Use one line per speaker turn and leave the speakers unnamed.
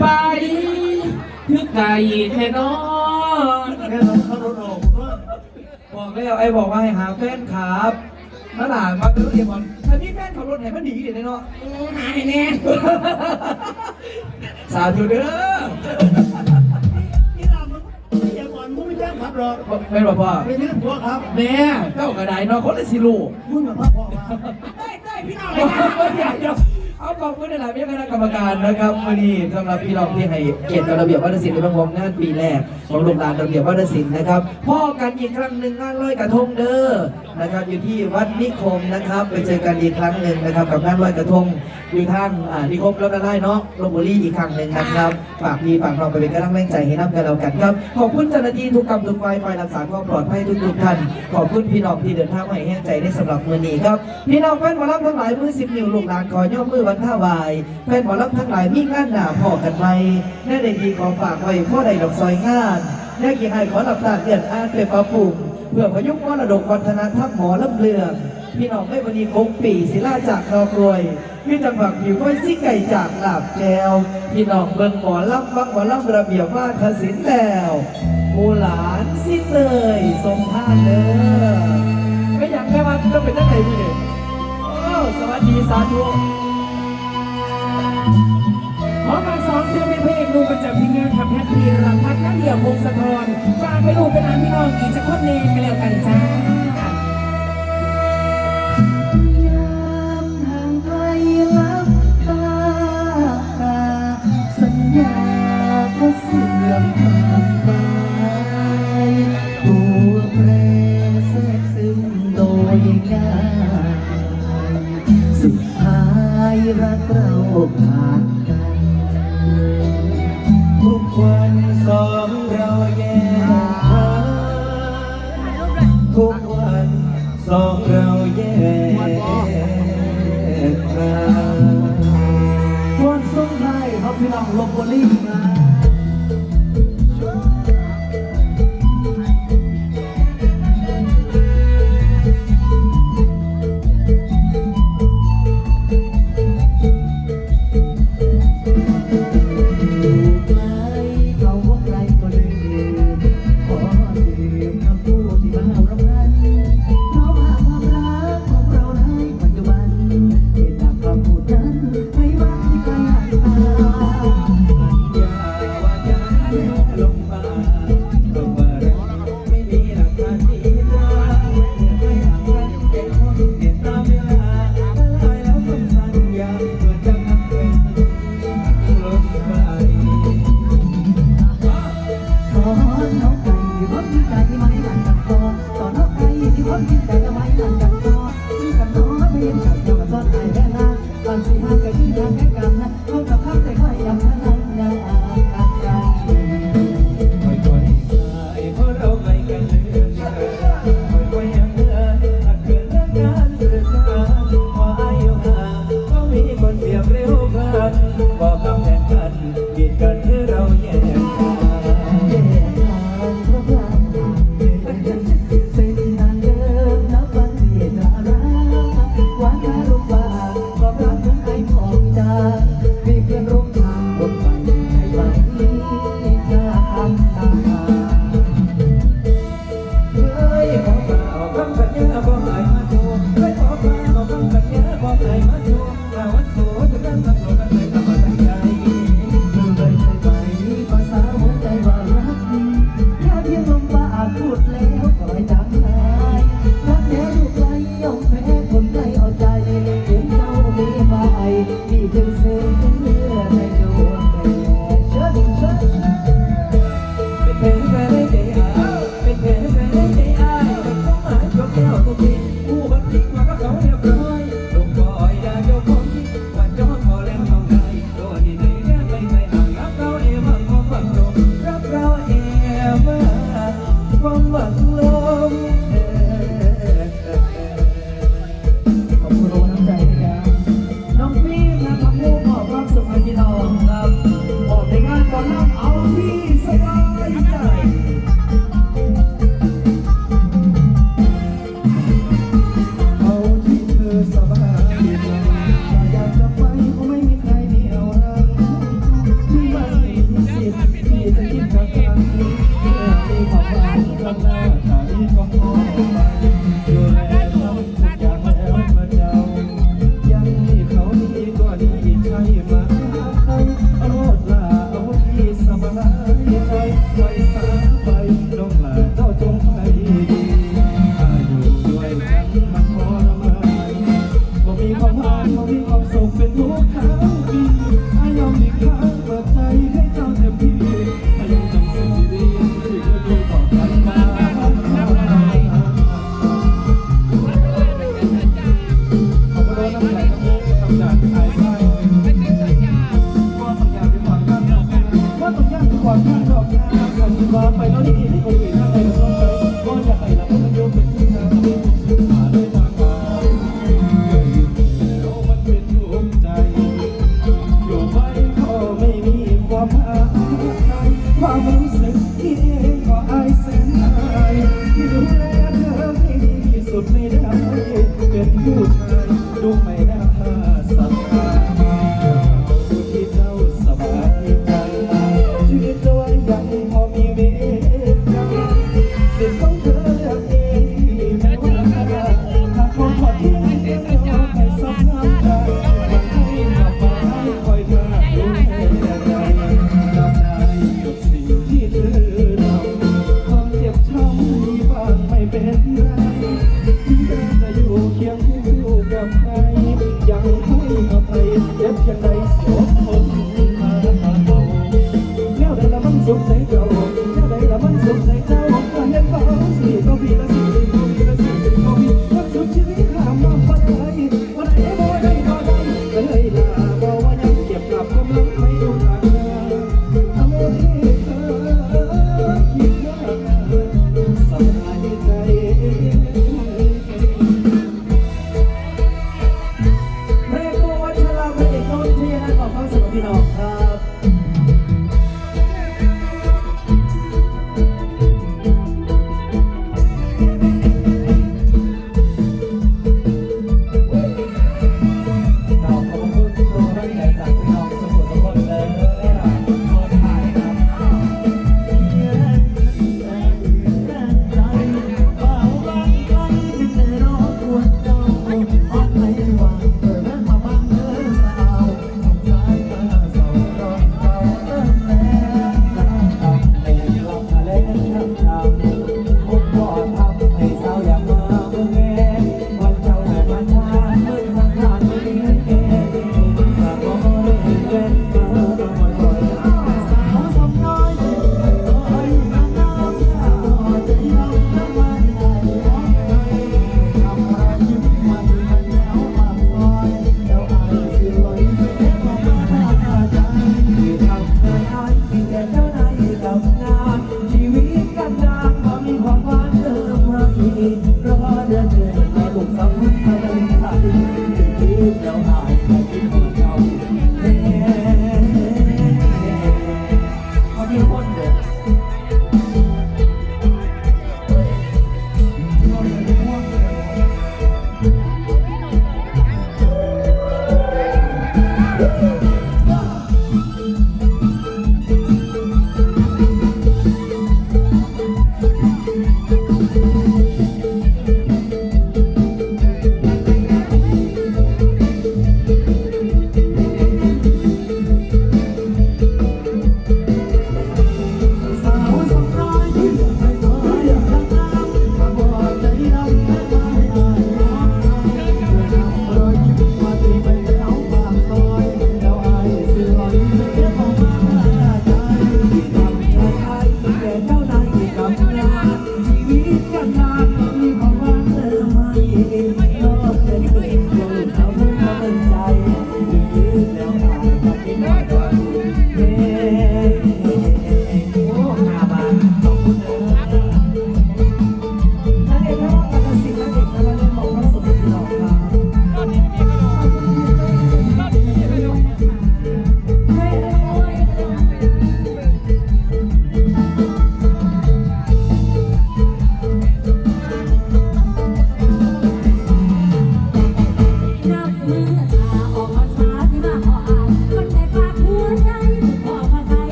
ไปคือไก่แค่นอน
แค่เราขับรถออกว่า
บอกแล้วไอ้บอกว่าให้หาแฟนครับมาหลานมาเป็นรถเอียบอลถ้าพี่แฟนขับรถไหนมันดีเด่นเนาะ
หายแน่
สาธุเด้อ
นี่เรามันอย่าก่อนมึงไม่แจ้งขับหรอก
ไม่บอกพ่อ
ไม่เรื่องตัวครับ
แม่เจ้ากระไดเนาะคนละสิลูก
มึงกับพ่อพ่อมา
ได้ได้พี่น้อง
เเอาขอบคุณในหลายคณะกรรมการนะครับวันนี้สำหรับพี่น้องที่ให้เกียรติกับระเบียบวัฒนศิลป์ในบางวงงานปีแรกของโรงงานระเบียบวัฒนศิลป์นะครับพ่อกันอีกครั้งหนึ่งงานลอยกระทงเด้อนะครับอยู่ที่วัดนิคมนะครับ ไปเจอกันอีกครั้งหนึ่งนะครับกับงานลอยกระทงอยู่ทางอ่านิคมแล้วก็ได้เนาะลพบุรีอีกครั้งหนึ่งนะครับฝากพี่ฝากน้องไปเป็นกำลังแรงใจให้น้ำกันแล้วกันครับขอบคุณเจ้าหน้าที่ทุกกำทุกฝ่ายฝ่ายรักษาความปลอดภัยทุกๆท่านขอบคุณพี่น้องที่เดินทางมาให้แห้งใจได้สำหรับมือนี้ครับพี่น้องแฟนหมอลำทั้งหลายมือสิบนิ้วลูกหลานขอย่อมือวันท่าวายแฟนหมอลำทั้งหลายมีงานหนาพอกันไหมแน่ใดดีขอฝากไว้พ่อใดดอกซอยงานแน่กี่ให้ขอหลับตาเดือนอ่านเป็นปรับปรุงเพื่อพยุงมรดกวัฒนธรรมหมอลำเลืองพี่น้องไม่วันนี้คงปีศิลาจากนอกรวยพี่จังหวัดผิวก้อยซิไก่จากหลาบแจวพี่น้องเบิ่งหมอลำฟังหมอลำระเบียบว่าทศิลป์แล้วหมูหลานสิ้นเลยทรงท่าเด้อไม่อยากแม่วันต้องเป็นตั้งไหนพี่เนี่ยโอ้สวัสดีสาธุ
ขอมาสองเสียงเป็นเพลงดูประจำที่งานทำแพทย์พีรพัฒน์นักเดี่ยวพงศธรฝากไปดูเป็นอันพี่น้องอีกจะคนเนกันแล้วกันจ้า
ยามห่างไกลลับตาสัญ ต
อ